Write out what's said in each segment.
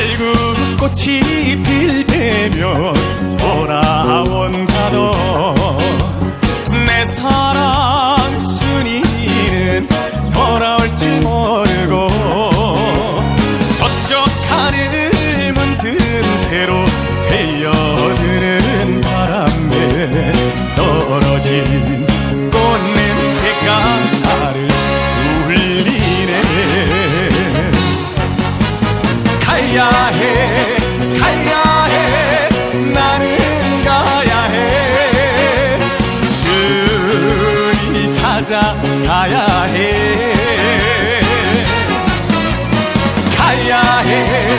달구꽃이 필 때면 돌아온다던 내 사랑 순이는 돌아올 줄 모르고 서쪽 하늘 문틈 새로 가야 해 가야 해 나는 가야 해. 순이 찾아 가야 해. 가야 해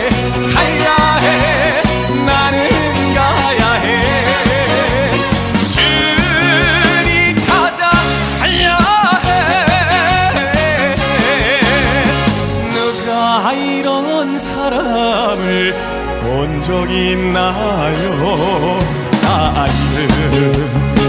사람을 본 적 있나요? 나이는